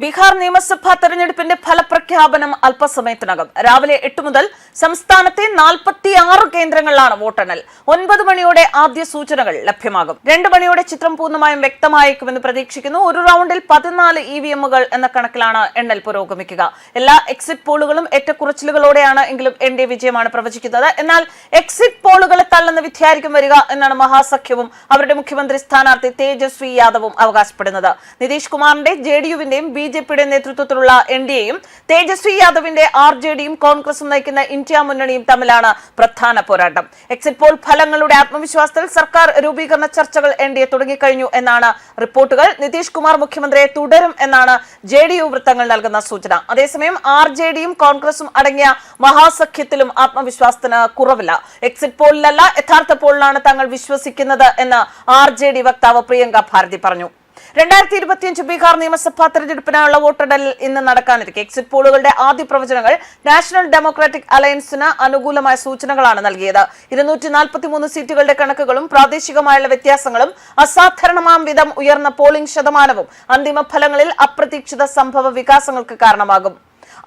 ബീഹാർ നിയമസഭാ തെരഞ്ഞെടുപ്പിന്റെ ഫലപ്രഖ്യാപനം അല്പസമയത്തിനകം. രാവിലെ എട്ട് മുതൽ സംസ്ഥാനത്തെ നാൽപ്പത്തി ആറ് കേന്ദ്രങ്ങളിലാണ് വോട്ടെണ്ണൽ. ഒൻപത് മണിയോടെ ആദ്യ സൂചനകൾ ലഭ്യമാകും. രണ്ട് മണിയോടെ ചിത്രം പൂർണമായും വ്യക്തമായേക്കുമെന്ന് പ്രതീക്ഷിക്കുന്നു. ഒരു റൗണ്ടിൽ പതിനാല് ഇ വി എമ്മുകൾ എന്ന കണക്കിലാണ് എണ്ണൽ പുരോഗമിക്കുക. എല്ലാ എക്സിറ്റ് പോളുകളും ഏറ്റക്കുറച്ചിലുകളോടെയാണ് എങ്കിലും എൻ ഡി വിജയമാണ് പ്രവചിക്കുന്നത്. എന്നാൽ എക്സിറ്റ് പോളുകളെ തള്ളുന്ന വിധിയായിരിക്കും വരിക എന്നാണ് മഹാസഖ്യവും അവരുടെ മുഖ്യമന്ത്രി സ്ഥാനാർത്ഥി തേജസ്വി യാദവും അവകാശപ്പെടുന്നത്. നിതീഷ് കുമാറിന്റെ ജെ ഡി യുവിന്റെയും ബി ജെ പിയുടെ നേതൃത്വത്തിലുള്ള എൻ ഡി എയും തേജസ്വി യാദവിന്റെ ആർ ജെ ഡിയും കോൺഗ്രസും നയിക്കുന്ന ഇന്ത്യ മുന്നണിയും തമ്മിലാണ് പ്രധാന പോരാട്ടം. എക്സിറ്റ് പോൾ ഫലങ്ങളുടെ ആത്മവിശ്വാസത്തിൽ സർക്കാർ രൂപീകരണ ചർച്ചകൾ എൻ ഡി എ തുടങ്ങിക്കഴിഞ്ഞു എന്നാണ് റിപ്പോർട്ടുകൾ. നിതീഷ് കുമാർ മുഖ്യമന്ത്രിയെ തുടരും എന്നാണ് ജെ ഡി യു വൃത്തങ്ങൾ നൽകുന്ന സൂചന. അതേസമയം ആർ ജെ ഡിയും കോൺഗ്രസും അടങ്ങിയ മഹാസഖ്യത്തിലും ആത്മവിശ്വാസത്തിന് കുറവില്ല. എക്സിറ്റ് പോളിലല്ല യഥാർത്ഥ പോളിലാണ് തങ്ങൾ വിശ്വസിക്കുന്നത് എന്ന് ആർ ജെ ഡി വക്താവ് പ്രിയങ്ക ഭാരതി പറഞ്ഞു. രണ്ടായിരത്തി ഇരുപത്തിയഞ്ച് ബീഹാർ നിയമസഭാ തെരഞ്ഞെടുപ്പിനായുള്ള വോട്ടെടൽ ഇന്ന് നടക്കാനിരിക്കെ. എക്സിറ്റ് പോളുകളുടെ ആദ്യ പ്രവചനങ്ങൾ നാഷണൽ ഡെമോക്രാറ്റിക് അലയൻസിന് അനുകൂലമായ സൂചനകളാണ് നൽകിയത്. ഇരുന്നൂറ്റി നാൽപ്പത്തിമൂന്ന് സീറ്റുകളുടെ കണക്കുകളും പ്രാദേശികമായുള്ള വ്യത്യാസങ്ങളും അസാധാരണമാം വിധം ഉയർന്ന പോളിംഗ് ശതമാനവും അന്തിമ ഫലങ്ങളിൽ അപ്രതീക്ഷിത സംഭവ വികാസങ്ങൾക്ക് കാരണമാകും.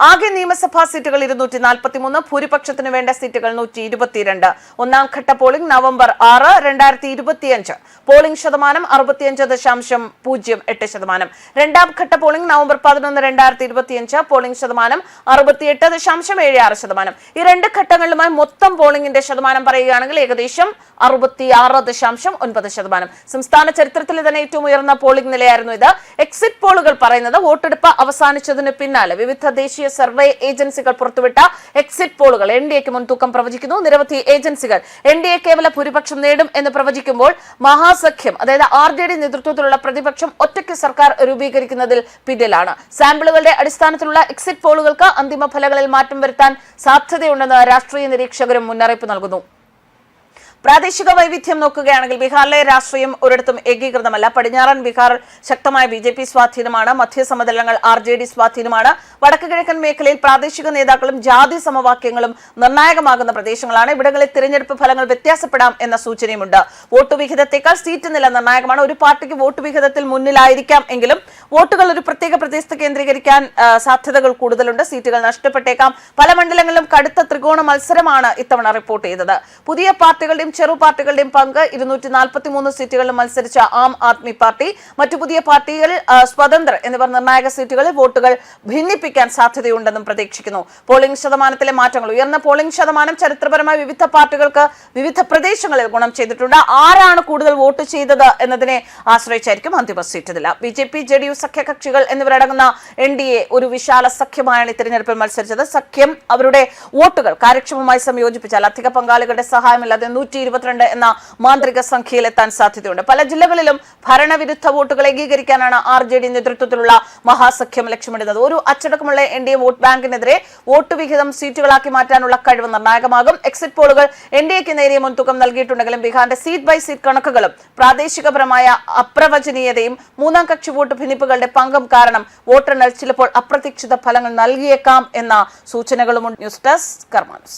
ആകെ നിയമസഭാ സീറ്റുകൾ ഇരുന്നൂറ്റി നാൽപ്പത്തിമൂന്ന് ഭൂരിപക്ഷത്തിന് വേണ്ട സീറ്റുകൾ നൂറ്റി ഇരുപത്തിരണ്ട് ഒന്നാം ഘട്ട പോളിംഗ് നവംബർ ആറ് രണ്ടായിരത്തി ഇരുപത്തിയഞ്ച് പോളിംഗ് ശതമാനം അറുപത്തിയഞ്ച് ദശാംശം പൂജ്യം എട്ട് ശതമാനം. രണ്ടാം ഘട്ട പോളിംഗ് നവംബർ പതിനൊന്ന് രണ്ടായിരത്തി ഇരുപത്തിയഞ്ച് പോളിംഗ് ശതമാനം അറുപത്തിയെട്ട് ദശാംശം ഏഴ് ആറ് ശതമാനം. ഈ രണ്ട് ഘട്ടങ്ങളിലുമായി മൊത്തം പോളിംഗിന്റെ ശതമാനം പറയുകയാണെങ്കിൽ ഏകദേശം അറുപത്തിയാറ് ദശാംശം ഒൻപത് ശതമാനം. സംസ്ഥാന ചരിത്രത്തിലെ തന്നെ ഏറ്റവും ഉയർന്ന പോളിംഗ് നിലയായിരുന്നു ഇത്. എക്സിറ്റ് പോളുകൾ പറയുന്നത് വോട്ടെടുപ്പ് അവസാനിച്ചതിന് പിന്നാലെ. വിവിധ ദേശീയ സർവേ ഏജൻസികൾ പുറത്തുവിട്ട എക്സിറ്റ് പോളുകൾ. എൻ ഡി എക്ക് മുൻതൂക്കം പ്രവചിക്കുന്നു. നിരവധി ഏജൻസികൾ എൻ ഡി എ കേവല ഭൂരിപക്ഷം നേടും എന്ന് പ്രവചിക്കുമ്പോൾ മഹാസഖ്യം അതായത് ആർ ജെ ഡി നേതൃത്വത്തിലുള്ള പ്രതിപക്ഷം ഒറ്റയ്ക്ക് സർക്കാർ രൂപീകരിക്കുന്നതിൽ പിന്നിലാണ്. സാമ്പിളുകളുടെ അടിസ്ഥാനത്തിലുള്ള എക്സിറ്റ് പോളുകൾക്ക് അന്തിമ ഫലങ്ങളിൽ മാറ്റം വരുത്താൻ സാധ്യതയുണ്ടെന്ന് രാഷ്ട്രീയ നിരീക്ഷകരും മുന്നറിയിപ്പ് നൽകുന്നു. പ്രാദേശിക വൈവിധ്യം നോക്കുകയാണെങ്കിൽ ബീഹാറിലെ രാഷ്ട്രീയം ഒരിടത്തും ഏകീകൃതമല്ല. പടിഞ്ഞാറൻ ബീഹാർ ശക്തമായ ബി ജെ പി സ്വാധീനമാണ്. മധ്യസമതലങ്ങൾ ആർ ജെ ഡി സ്വാധീനമാണ്. വടക്ക് കിഴക്കൻ മേഖലയിൽ പ്രാദേശിക നേതാക്കളും ജാതി സമവാക്യങ്ങളും നിർണായകമാകുന്ന പ്രദേശങ്ങളാണ്. ഇവിടങ്ങളിൽ തിരഞ്ഞെടുപ്പ് ഫലങ്ങൾ വ്യത്യാസപ്പെടാം എന്ന സൂചനയുമുണ്ട്. വോട്ട് വിഹിതത്തെക്കാൾ സീറ്റ് നില നിർണായകമാണ്. ഒരു പാർട്ടിക്ക് വോട്ട് വിഹിതത്തിൽ മുന്നിലായിരിക്കാം എങ്കിലും വോട്ടുകൾ ഒരു പ്രത്യേക പ്രദേശത്ത് കേന്ദ്രീകരിക്കാൻ സാധ്യതകൾ കൂടുതലുണ്ട്. സീറ്റുകൾ നഷ്ടപ്പെട്ടേക്കാം. പല മണ്ഡലങ്ങളിലും കടുത്ത ത്രികോണ മത്സരമാണ് ഇത്തവണ റിപ്പോർട്ട് ചെയ്തത്. പുതിയ പാർട്ടികളുടെയും ചെറു പാർട്ടികളുടെയും പങ്ക് ഇരുന്നൂറ്റി നാൽപ്പത്തി മൂന്ന് സീറ്റുകളിൽ മത്സരിച്ച ആം ആദ്മി പാർട്ടി. മറ്റു പുതിയ പാർട്ടികൾ സ്വതന്ത്ര എന്നിവർ നിർണായക സീറ്റുകളിൽ വോട്ടുകൾ ഭിന്നിപ്പിക്കാൻ സാധ്യതയുണ്ടെന്നും പ്രതീക്ഷിക്കുന്നു. പോളിംഗ് ശതമാനത്തിലെ മാറ്റങ്ങൾ ഉയർന്ന പോളിംഗ് ശതമാനം ചരിത്രപരമായി വിവിധ പാർട്ടികൾക്ക് വിവിധ പ്രദേശങ്ങളിൽ ഗുണം ചെയ്തിട്ടുണ്ട്. ആരാണ് കൂടുതൽ വോട്ട് ചെയ്തത് എന്നതിനെ ആശ്രയിച്ചായിരിക്കും അന്തിമ seat B J P J D U സഖ്യകക്ഷികൾ എന്നിവരടങ്ങുന്ന എൻ ഡി എ ഒരു വിശാല സഖ്യമായാണ് തെരഞ്ഞെടുപ്പിൽ മത്സരിച്ചത്. സഖ്യം അവരുടെ വോട്ടുകൾ കാര്യക്ഷമമായി സംയോജിപ്പിച്ചാൽ അധിക പങ്കാളികളുടെ സഹായമില്ലാതെ നൂറ്റി ഇരുപത്തിരണ്ട് എന്ന മാന്ത്രിക സംഖ്യയിൽ എത്താൻ സാധ്യതയുണ്ട്. പല ജില്ലകളിലും ഭരണവിരുദ്ധ വോട്ടുകൾ ഏകീകരിക്കാനാണ് ആർ ജെ ഡി നേതൃത്വത്തിലുള്ള മഹാസഖ്യം ലക്ഷ്യമിടുന്നത്. ഒരു അച്ചടക്കമുള്ള എൻ ഡി എ വോട്ട് ബാങ്കിനെതിരെ വോട്ട് വിഹിതം സീറ്റുകളാക്കി മാറ്റാനുള്ള കഴിവ് നിർണായകമാകും. എക്സിറ്റ് പോളുകൾ എൻ ഡി എക്ക് നേരിയ മുൻതൂക്കം നൽകിയിട്ടുണ്ടെങ്കിലും ബീഹാറിന്റെ സീറ്റ് ബൈ സീറ്റ് കണക്കുകളും പ്രാദേശികപരമായ അപ്രവചനീയതയും മൂന്നാം കക്ഷി വോട്ട് ഭിന്നിപ്പുകളുടെ പങ്കും കാരണം വോട്ടെണ്ണൽ ചിലപ്പോൾ അപ്രതീക്ഷിത ഫലങ്ങൾ നൽകിയേക്കാം എന്ന സൂചനകളുമുണ്ട്. News desk കർമാനസ്